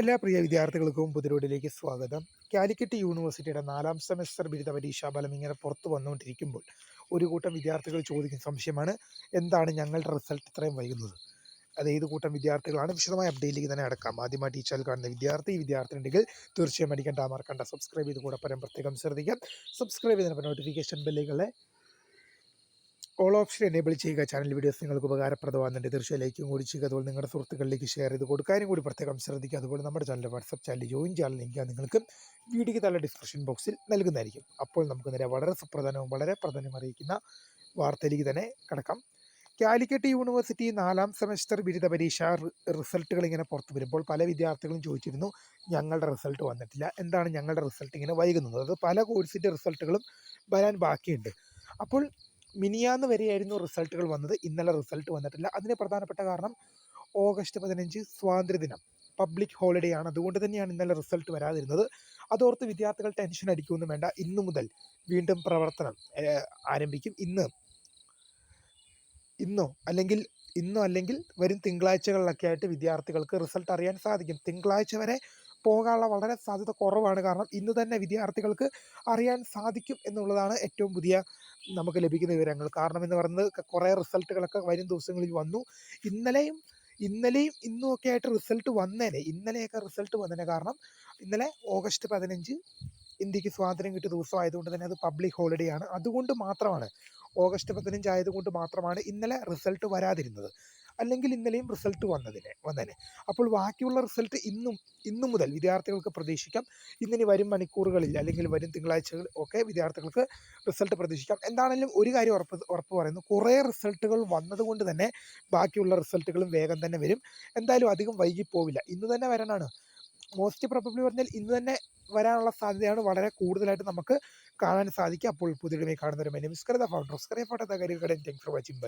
എല്ലാ പ്രിയ വിദ്യാർത്ഥികൾക്കും പുതിരോടിലേക്ക് സ്വാഗതം. കാലിക്കറ്റ് യൂണിവേഴ്സിറ്റിയുടെ നാലാം സെമസ്റ്റർ ബിരുദ പരീക്ഷാ ഫലം ഇങ്ങനെ പുറത്തു വന്നുകൊണ്ടിരിക്കുമ്പോൾ ഒരു കൂട്ടം വിദ്യാർത്ഥികൾ ചോദിക്കുന്ന സംശയമാണ് എന്താണ് ഞങ്ങളുടെ റിസൾട്ട് ഇത്രയും വൈകുന്നത്? അത് ഏത് കൂട്ടം വിദ്യാർത്ഥികളാണ്? വിശദമായ അപ്ഡേറ്റിലേക്ക് തന്നെ അടക്കാം ആദ്യമായി ടീച്ചറിൽ കാണുന്ന വിദ്യാർത്ഥി ഈ വിദ്യാർത്ഥി ഉണ്ടെങ്കിൽ തീർച്ചയായും അടിക്കേണ്ട മാർക്കണ്ട സബ്സ്ക്രൈബ് ചെയ്ത് കൂടെ പരം പ്രത്യേകം ശ്രദ്ധിക്കാം. സബ്സ്ക്രൈബ് ചെയ്തതിന് നോട്ടിഫിക്കേഷൻ ബെല്ലുകളെ ഓൾ ഓപ്ഷൻ എനേബിൾ ചെയ്യുക. ചാനൽ വീഡിയോസ് നിങ്ങൾക്ക് ഉപകാരപ്രദമാകുന്നുണ്ട്. തീർച്ചയായും ലൈക്കും കൂടി ചെയ്യുക. അതുപോലെ നിങ്ങളുടെ സുഹൃത്തുക്കളിലേക്ക് ഷെയർ ചെയ്ത് കൊടുക്കാനും കൂടി പ്രത്യേകം ശ്രദ്ധിക്കുക. അതുപോലെ നമ്മുടെ ചാനൽ വാട്സപ്പ് ചാനൽ ജോയിൻ ചെയ്യാൻ ലിങ്ക് നിങ്ങൾക്ക് വീഡിയോയ്ക്ക് താഴെ ഡിസ്ക്രിപ്ഷൻ ബോക്സിൽ നൽകുന്നതായിരിക്കും. അപ്പോൾ നമുക്ക് നേരെ വളരെ സുപ്രധാനവും വളരെ പ്രധാനം അറിയിക്കുന്ന വാർത്തയിലേക്ക് തന്നെ കടക്കാം. കാലിക്കറ്റ് യൂണിവേഴ്സിറ്റി നാലാം സെമസ്റ്റർ ബിരുദ പരീക്ഷ റിസൾട്ടുകൾ ഇങ്ങനെ പുറത്തു വരുമ്പോൾ പല വിദ്യാർത്ഥികളും ചോദിച്ചിരുന്നു ഞങ്ങളുടെ റിസൾട്ട് വന്നിട്ടില്ല. എന്താണ് ഞങ്ങളുടെ റിസൾട്ട് ഇങ്ങനെ വൈകുന്നത്? അത് പല കോഴ്സിന്റെ റിസൾട്ടുകളും വരാൻ ബാക്കിയുണ്ട്. അപ്പോൾ മിനിയാന്ന് വരെയായിരുന്നു റിസൾട്ടുകൾ വന്നത്. ഇന്നലെ റിസൾട്ട് വന്നിട്ടില്ല. അതിന് പ്രധാനപ്പെട്ട കാരണം ഓഗസ്റ്റ് പതിനഞ്ച് സ്വാതന്ത്ര്യദിനം പബ്ലിക് ഹോളിഡേ ആണ്. അതുകൊണ്ട് തന്നെയാണ് ഇന്നലെ റിസൾട്ട് വരാതിരുന്നത്. അതോർത്ത് വിദ്യാർത്ഥികൾ ടെൻഷൻ അടിക്കുമെന്നും വേണ്ട. ഇന്നു മുതൽ വീണ്ടും പ്രവർത്തനം ആരംഭിക്കും. ഇന്ന് ഇന്നോ അല്ലെങ്കിൽ ഇന്നോ അല്ലെങ്കിൽ വരും തിങ്കളാഴ്ചകളിലൊക്കെ ആയിട്ട് വിദ്യാർത്ഥികൾക്ക് റിസൾട്ട് അറിയാൻ സാധിക്കും. തിങ്കളാഴ്ച വരെ പോകാനുള്ള വളരെ സാധ്യത കുറവാണ്. കാരണം ഇന്ന് തന്നെ വിദ്യാർത്ഥികൾക്ക് അറിയാൻ സാധിക്കും എന്നുള്ളതാണ് ഏറ്റവും പുതിയ നമുക്ക് ലഭിക്കുന്ന വിവരങ്ങൾ. കാരണം എന്ന് പറയുന്നത് കുറേ റിസൾട്ടുകളൊക്കെ വരും ദിവസങ്ങളിൽ വന്നു. ഇന്നലെയും ഇന്നലെയും ഇന്നും ഒക്കെ ആയിട്ട് റിസൾട്ട് വന്നേനെ. ഇന്നലെയൊക്കെ റിസൾട്ട് വന്നേനെ. കാരണം ഇന്നലെ ഓഗസ്റ്റ് പതിനഞ്ച് ഇന്ത്യയ്ക്ക് സ്വാതന്ത്ര്യം കിട്ടിയ ദിവസം ആയതുകൊണ്ട് തന്നെ അത് പബ്ലിക് ഹോളിഡേ ആണ്. അതുകൊണ്ട് മാത്രമാണ് ഓഗസ്റ്റ് പതിനഞ്ച് ആയതുകൊണ്ട് മാത്രമാണ് ഇന്നലെ റിസൾട്ട് വരാതിരുന്നത്. അല്ലെങ്കിൽ ഇന്നലെയും റിസൾട്ട് വന്നതിനെ വന്നതിന് അപ്പോൾ ബാക്കിയുള്ള റിസൾട്ട് ഇന്നും ഇന്നു മുതൽ വിദ്യാർത്ഥികൾക്ക് പ്രതീക്ഷിക്കാം. ഇന്നിനി വരും മണിക്കൂറുകളിൽ അല്ലെങ്കിൽ വരും തിങ്കളാഴ്ചകൾ ഒക്കെ വിദ്യാർത്ഥികൾക്ക് റിസൾട്ട് പ്രതീക്ഷിക്കാം. എന്താണെങ്കിലും ഒരു കാര്യം ഉറപ്പ് ഉറപ്പ് പറയുന്നു. കുറേ റിസൾട്ടുകൾ വന്നതുകൊണ്ട് തന്നെ ബാക്കിയുള്ള റിസൾട്ടുകളും വേഗം തന്നെ വരും. എന്തായാലും അധികം വൈകിപ്പോവില്ല. ഇന്ന് തന്നെ വരാനാണ്. മോസ്റ്റ് പ്രോബബ്ലി പറഞ്ഞാൽ ഇന്ന് തന്നെ വരാനുള്ള സാധ്യതയാണ് വളരെ കൂടുതലായിട്ട് നമുക്ക് കാണാൻ സാധിക്കുക. അപ്പോൾ പുതിയ കാണുന്നവരും മെനിമിസ്കൃത ഫൗണ്ടർ സ്കറിയ ഫോട്ടോ കാര്യങ്ങളുടെ താങ്ക്സ് ഫോർ വാച്ചിങ് ബൈ